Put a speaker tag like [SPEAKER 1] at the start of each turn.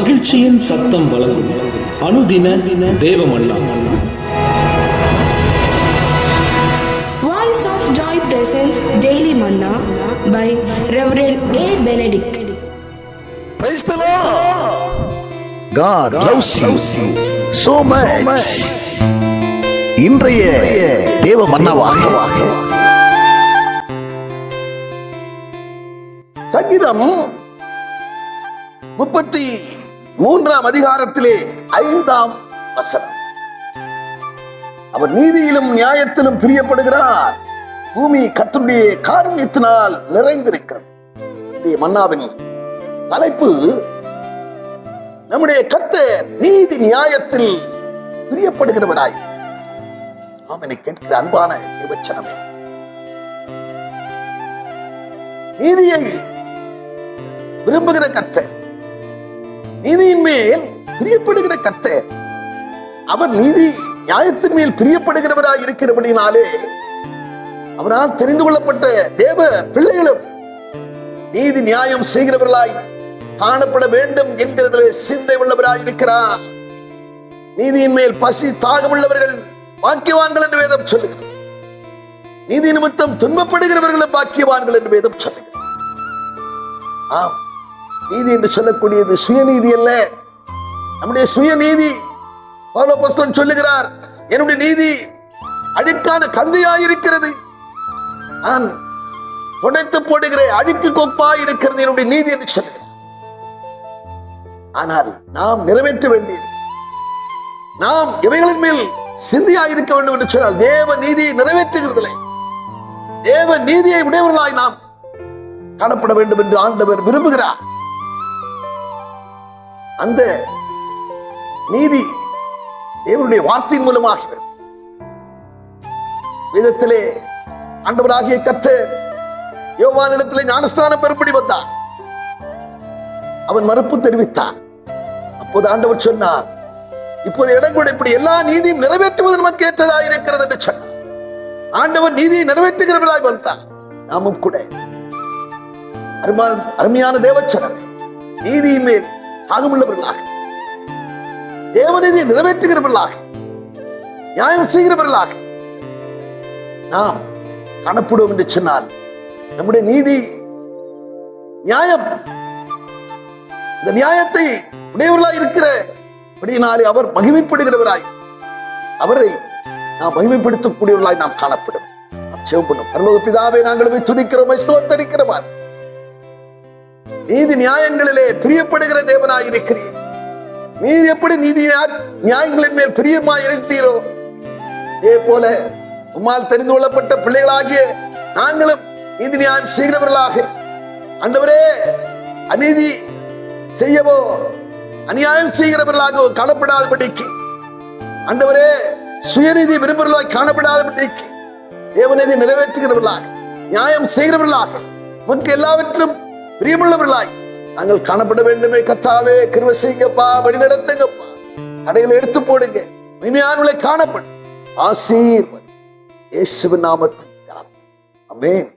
[SPEAKER 1] மகிழ்ச்சியின் சத்தம் வழங்கும் அனுதின தேவமல்லா
[SPEAKER 2] Joy presents Daily Manna by Reverend A. Benedict.
[SPEAKER 3] Praise the Lord. God loves you so much. இன்றைய தேவ மன்னவாக சங்கீதம் முப்பத்தி மூன்றாம் அதிகாரத்திலே ஐந்தாம் வசனம். அவர் நீதியிலும் நியாயத்திலும் பிரியப்படுகிறார். பூமி கத்துடைய காரணியத்தினால் நிறைந்திருக்கிறது. மன்னாவின் தலைப்பு நம்முடைய கத்தர் நீதி நியாயத்தில் பிரியப்படுகிறவராய். அவனை கேட்கிற அன்பான விபச்சனமே. நீதியை விரும்புகிற கத்தர் நீதியின் மேல் பிரியப்படுகிற கத்த அவர் நீதி நியாயத்தின் மேல் பிரியப்படுகிறவராய் இருக்கிறபடினாலே அவரால் தெரிந்து கொள்ளப்பட்ட தேவ பிள்ளைகளும் நீதி நியாயம் செய்கிறவர்களாய் காணப்பட வேண்டும் என்கிறதிலே சிந்தை உள்ளவராய் இருக்கிறார். நீதியின் மேல் பசி தாகம் உள்ளவர்கள் பாக்கியவான்கள் என்று வேதம் சொல்லுகிறது. நீதி நிமித்தம் துன்பப்படுகிறவர்களும் பாக்கியவான்கள் என்று வேதம் சொல்லுகிறது. ஆம். நீதி என்று சொல்லக்கூடியது சுயநீதி அல்ல. நம்முடைய சுயநீதி பவுலப்போஸ்தலன் சொல்லுகிறார் என்னுடைய நீதி அழுக்கான கந்தையாயிருக்கிறது. நான் துடைத்து போடுகிற அழுக்கு கொப்பாய் இருக்கிறது என்னுடைய நீதி என்று சொல்லுகிறேன் ஆனால் நாம் நிறைவேற்ற வேண்டியது நாம் இவைகளின் மேல் சிந்தியாயிருக்க வேண்டும் என்று சொன்னால் தேவ நீதியை நிறைவேற்றுகிறதில்லை. தேவ நீதியை உடையவர்களாய் நாம் காணப்பட வேண்டும் என்று ஆண்டவர் விரும்புகிறார். அந்த நீதி தேவனுடைய வார்த்தையின் மூலமாகி வரும். வேதத்திலே ஆண்டவராகிய கர்த்தர் யோவானிடத்திலே ஞானஸ்தானம் பெறும்படி வந்தான் அவன் மறுப்பு தெரிவித்தான். அப்போது ஆண்டவர் சொன்னார் இப்போது இடம் கூட இப்படி எல்லா நீதியும் நிறைவேற்றுவது நமக்கு ஏற்றதாக இருக்கிறது என்று சொன்னார். ஆண்டவர் நீதியை நிறைவேற்றுகிறவர்களாய் வந்தார். நாமும் கூட. அருமையான தேவச்சனர் நீதியின் மேல் தாகமுள்ளவர்களாக. தேவநீதியை நிறைவேற்றுகிறவர்களாக. நியாயம் செய்கிறவர்களாக. நாம் காணப்படுவோம் என்று சொன்னால் நம்முடைய நீதி நியாயம் இந்த நியாயத்தை உடையவர்களாய் இருக்கிற அப்படினாலே அவர் மகிமைப்படுகிறவராய் அவரை நாம் மகிமைப்படுத்தக்கூடியவர்களாய் நாம் காணப்படும். நாம் செவப்படும் பரலோக பிதாவை நாங்கள் துதிக்கிறோம் ஸ்தோத்தரிக்கிறோம் நீதி நியாயங்களிலே பிரியப்படுகிற தேவனாய் இருக்கிறீர். நீர் எப்படி நீதி நியா- நியாயங்களின் மேல் பிரியமாய் இருக்கிறீரோ இதே போல உம்மால் தெரிந்து கொள்ளப்பட்ட பிள்ளைகளாகிய நாங்களும் நீதி நியாயம் செய்கிறவர்களாக. அந்தவரே அநீதி செய்யவோ அநியாயம் செய்கிறவர்களாக காணப்படாதபடிக்கு. அண்டவரே சுயநீதி விரும்புகிறவர்களாய் காணப்படாதபடிக்கு. தேவநீதி நிறைவேற்றுகிறவர்களாக நியாயம் செய்கிறவர்களாக உனக்கு எல்லாவற்றிலும் பிரியமுள்ளவர்களாய் நாங்கள் காணப்பட வேண்டுமே கர்த்தாவே கிருவ செய்யுங்கப்பா வழி நடத்துங்கப்பா கடையில் எடுத்து போடுங்க உண்மையானவர்களை காணப்படும். ஆசீர்வதி. இயேசுவின் நாமத்தில் அமேன்